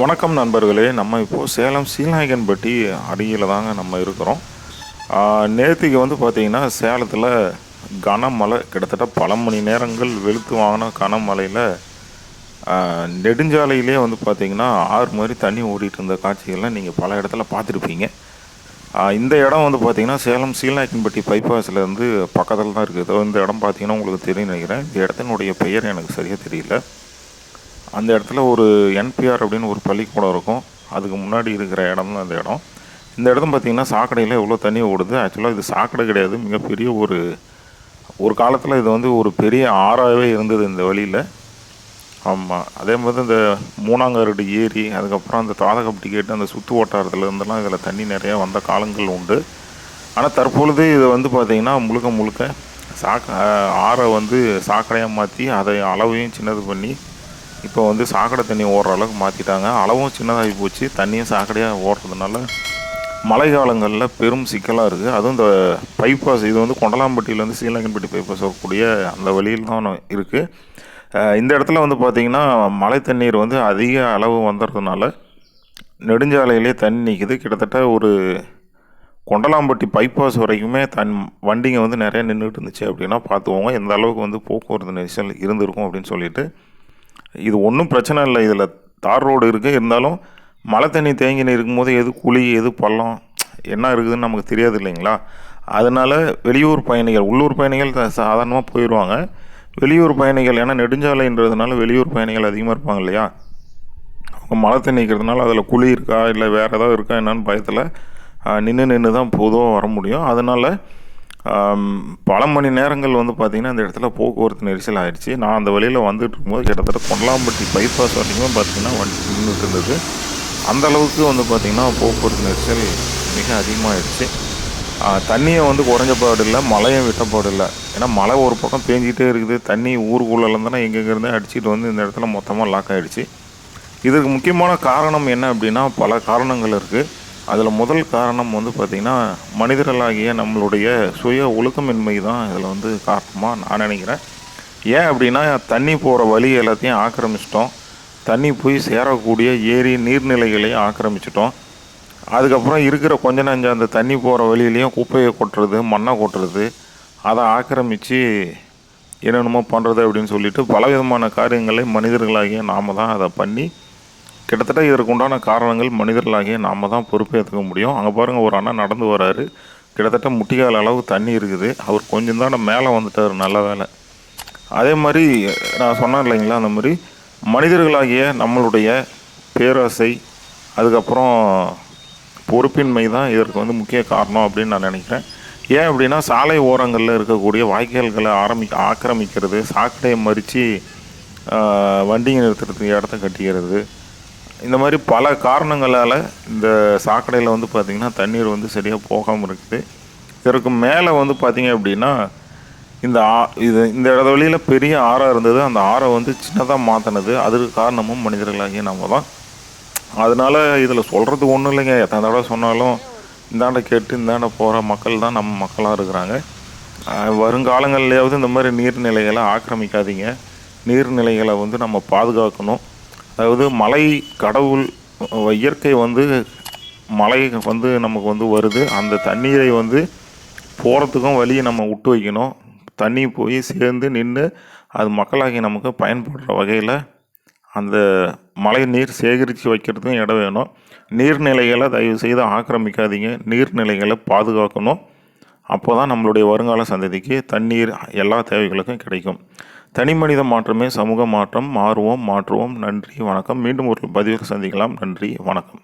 வணக்கம் நண்பர்களே. நம்ம இப்போது சேலம் சீலநாயகன்பட்டி அருகில் தாங்க நம்ம இருக்கிறோம். நேற்றுக்கு வந்து பார்த்திங்கன்னா சேலத்தில் கனமழை கிட்டத்தட்ட பல மணி நேரங்கள் வெளுத்து வாங்கின கனமழையில் நெடுஞ்சாலையிலே வந்து பார்த்திங்கன்னா ஆறு மாதிரி தண்ணி ஓடிட்டு இருந்த காட்சிகள்லாம் நீங்கள் பல இடத்துல பார்த்துருப்பீங்க இந்த இடம் வந்து பார்த்திங்கன்னா சேலம் சீலநாயக்கன்பட்டி பைபாஸ்லேருந்து பக்கத்தில் தான் இருக்குது. இந்த இடம் பார்த்தீங்கன்னா உங்களுக்கு தெரியும் நினைக்கிறேன். இந்த இடத்தினுடைய பெயர் எனக்கு சரியாக தெரியல. அந்த இடத்துல ஒரு என்பிஆர் அப்படின்னு ஒரு பள்ளிக்கூடம் இருக்கும். அதுக்கு முன்னாடி இருக்கிற இடம் தான் அந்த இடம். இந்த இடம் பார்த்திங்கன்னா சாக்கடையில் எவ்வளோ தண்ணி ஓடுது? ஆக்சுவலாக இது சாக்கடை கிடையாது. மிகப்பெரிய ஒரு ஒரு காலத்தில் இது வந்து ஒரு பெரிய ஆறாகவே இருந்தது இந்த வழியில். ஆமாம் அதே மாதிரி இந்த மூணாங்கருடு ஏரி அதுக்கப்புறம் அந்த தாதகப்பட்டி கேட்டு அந்த சுற்று வட்டாரத்தில் இருந்தெல்லாம் இதில் தண்ணி நிறையா வந்த காலங்கள் உண்டு. ஆனால் தற்பொழுது இதை வந்து பார்த்திங்கன்னா முழுக்க முழுக்க சாக்க ஆறை வந்து சாக்கடையாக மாற்றி அதை அளவையும் சின்னது பண்ணி இப்போ வந்து சாக்கடை தண்ணி ஓடுற அளவுக்கு மாற்றிட்டாங்க அளவும் சின்னதாகி போச்சு. தண்ணியும் சாக்கடையாக ஓடுறதுனால மழை காலங்களில் பெரும் சிக்கலாக இருக்குது அதுவும் இந்த பைபாஸ் இது வந்து கொண்டலாம்பட்டியிலேருந்து சீலங்கன்பட்டி பைபாஸ் வரக்கூடிய அந்த வழியில் தான் இருக்குது இந்த இடத்துல வந்து பார்த்திங்கன்னா மழை தண்ணீர் வந்து அதிக அளவு வந்துடுறதுனால நெடுஞ்சாலையிலே தண்ணி நிற்கிது கிட்டத்தட்ட ஒரு கொண்டலாம்பட்டி பைபாஸ் வரைக்குமே தன் வண்டிங்க வந்து நிறைய நின்றுட்டு இருந்துச்சு அப்படின்னா பார்த்துக்கோங்க எந்த அளவுக்கு வந்து போக்குவரத்து நெரிசல் இருந்திருக்கும் அப்படின்னு சொல்லிட்டு இது ஒன்றும் பிரச்சனை இல்லை. இதில் தார் ரோடு இருக்குது இருந்தாலும் மழை தண்ணி தேங்கி இருக்கும்போது எது குழி எது பள்ளம் என்ன இருக்குதுன்னு நமக்கு தெரியாது இல்லைங்களா? அதனால் வெளியூர் பயணிகள் உள்ளூர் பயணிகள் சாதாரணமாக போயிடுவாங்க வெளியூர் பயணிகள் ஏன்னா நெடுஞ்சாலைன்றதுனால வெளியூர் பயணிகள் அதிகமாக இருப்பாங்க இல்லையா? அவங்க மழை தண்ணி இருக்கிறதுனால அதில் குழி இருக்கா இல்லை வேறு ஏதாவது இருக்கா என்னன்னு பயத்தில் நின்று நின்று தான் பொதுவாக வர முடியும். அதனால் பல மணி நேரங்கள் வந்து பார்த்திங்கன்னா அந்த இடத்துல போக்குவரத்து நெரிசல் ஆகிடுச்சி நான் அந்த வழியில் வந்துட்டு இருக்கும்போது கிட்டத்தட்ட கொண்டலாம்பட்டி பைபாஸ் வரைக்கும் பார்த்திங்கன்னா வண்டி நின்றுட்டு இருந்தது. அந்த அளவுக்கு வந்து பார்த்திங்கன்னா போக்குவரத்து நெரிசல் மிக அதிகமாகிடுச்சு தண்ணியை வந்து குறைஞ்ச பாடு இல்லை மழையும் விட்ட பாடு இல்லை. ஏன்னா மழை ஒரு பக்கம் பேஞ்சிக்கிட்டே இருக்குது. தண்ணி ஊருக்குள்ளேருந்துனா எங்கெங்கேருந்து வந்து இந்த இடத்துல மொத்தமாக லாக் ஆகிடுச்சு இதுக்கு முக்கியமான காரணம் என்ன அப்படின்னா பல காரணங்கள் இருக்குது அதில் முதல் காரணம் வந்து பார்த்திங்கன்னா மனிதர்களாகிய நம்மளுடைய சுய ஒழுக்கமின்மை தான் இதில் வந்து காரணமாக நான் நினைக்கிறேன். ஏன் அப்படின்னா தண்ணி போகிற வழி எல்லாத்தையும் ஆக்கிரமிச்சிட்டோம். தண்ணி போய் சேரக்கூடிய ஏரி நீர்நிலைகளையும் ஆக்கிரமிச்சிட்டோம். அதுக்கப்புறம் இருக்கிற கொஞ்ச நஞ்சம் அந்த தண்ணி போகிற வழியிலையும் குப்பையை கொட்டுறது மண்ணை கொட்டுறது அதை ஆக்கிரமித்து என்னென்னமோ பண்ணுறது அப்படின்னு சொல்லிட்டு பலவிதமான காரியங்களை மனிதர்களாகிய நாம தான் அதை பண்ணி கிட்டத்தட்ட இதற்கு உண்டான காரணங்கள் மனிதர்களாகிய நாம் தான் பொறுப்பேற்றுக்க முடியும். அங்கே பாருங்கள் ஒரு அண்ணன் நடந்து வராரு. கிட்டத்தட்ட முட்டிக்கால் அளவு தண்ணி இருக்குது. அவர் கொஞ்சம் தான் மேலே வந்துட்டார் நல்ல வேலை அதே மாதிரி நான் சொன்னேன் இல்லைங்களா அந்த மாதிரி மனிதர்களாகிய நம்மளுடைய பேராசை அதுக்கப்புறம் பொறுப்பின்மை தான் இதற்கு வந்து முக்கிய காரணம் அப்படின்னு நான் நினைக்கிறேன். ஏன் அப்படின்னா சாலை ஓரங்களில் இருக்கக்கூடிய வாய்க்கால்களை ஆரம்பி ஆக்கிரமிக்கிறது சாக்கடையை மறித்து வண்டிங்க நிறுத்துறதுக்கு இடத்த கட்டிக்கிறது இந்த மாதிரி பல காரணங்களால் இந்த சாக்கடையில் வந்து பார்த்திங்கன்னா தண்ணீர் வந்து சரியாக போகாமல் இருக்குது. இதற்கு மேலே வந்து பார்த்திங்க அப்படின்னா இந்த ஆ இது இந்த இட வழியில் பெரிய ஆறாக இருந்தது. அந்த ஆறை வந்து சின்னதாக மாற்றினது அதுக்கு காரணமும் மனிதர்களாகிய நம்ம தான். அதனால் இதில் சொல்கிறது ஒன்றும் இல்லைங்க. எத்தனை தடவை சொன்னாலும் இந்தாண்ட கேட்டு இந்தாண்ட போகிற மக்கள் தான் நம்ம மக்களாக இருக்கிறாங்க. வருங்காலங்கள்லையாவது இந்த மாதிரி நீர்நிலைகளை ஆக்கிரமிக்காதீங்க. நீர்நிலைகளை வந்து நம்ம பாதுகாக்கணும். அதாவது மலை கடவுள் இயற்கை வந்து மழை வந்து நமக்கு வந்து வருது. அந்த தண்ணீரை வந்து போகிறதுக்கும் வழியை நம்ம விட்டு வைக்கணும். தண்ணி போய் சேர்ந்து நின்று அது மக்களாகி நமக்கு பயன்படுற வகையில் அந்த மழை நீர் சேகரித்து வைக்கிறதுக்கும் இடம் வேணும். நீர்நிலைகளை தயவு செய்து ஆக்கிரமிக்காதீங்க. நீர்நிலைகளை பாதுகாக்கணும். அப்போ தான் நம்மளுடைய வருங்கால சந்ததிக்கு தண்ணீர் எல்லா தேவைகளுக்கும் கிடைக்கும். தனி மனித மாற்றமே சமூக மாற்றம் மாறுவோம் மாற்றுவோம். நன்றி வணக்கம். மீண்டும் ஒரு பதிவுக்கு சந்திக்கலாம். நன்றி வணக்கம்.